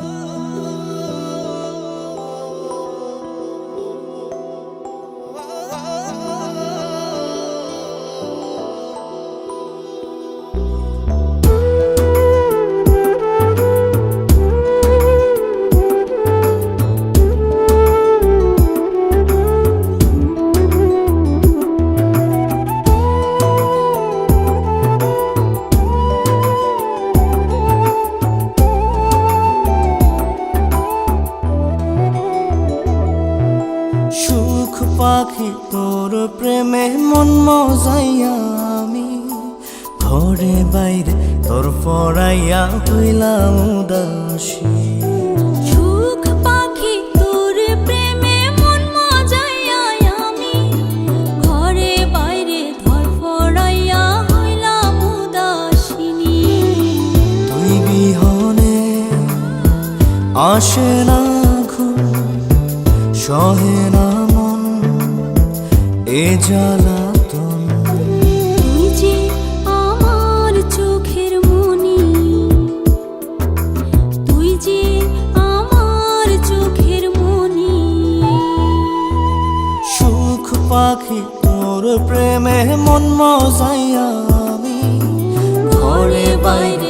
সুখ পাখি তোর প্রেমে মন মজাইয়া আমি। ঘরে বাইরে তোর পড়াইয়া হইলাম উদাসী। সুখ পাখি তোর প্রেমে মন মজাইয়া আমি। ঘরে বাইরে ধরফড়াইয়া হইলাম বিহনে আসে না ঘুম সহে না এ জ্বালাতন। তুই যে আমার চোখের মনি। তুই যে আমার চোখের মনি। সুখ পাখি তোর প্রেমে মন মজাইয়া আমি। ঘরে বাইরে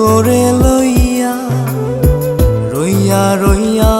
তোরে লইয়া রইয়া রইয়া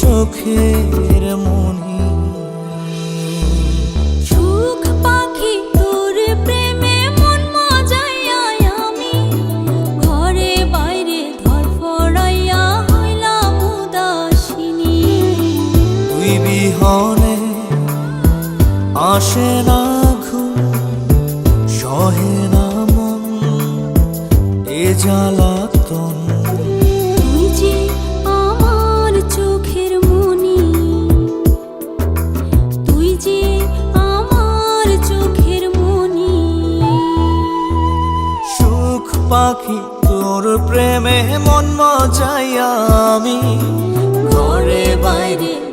চোখের মনি। সুখ পাখি তোর প্রেমে মন মজাইয়া আমি। ঘরে বাইরে ধরফড়াইয়া হইলাম উদাসিনী। তুই বিহনে আসে না ঘুম সহে না মন এ জ্বালাতন পাখি তোর প্রেমে মন মজাই আমি। ঘরে বাইরে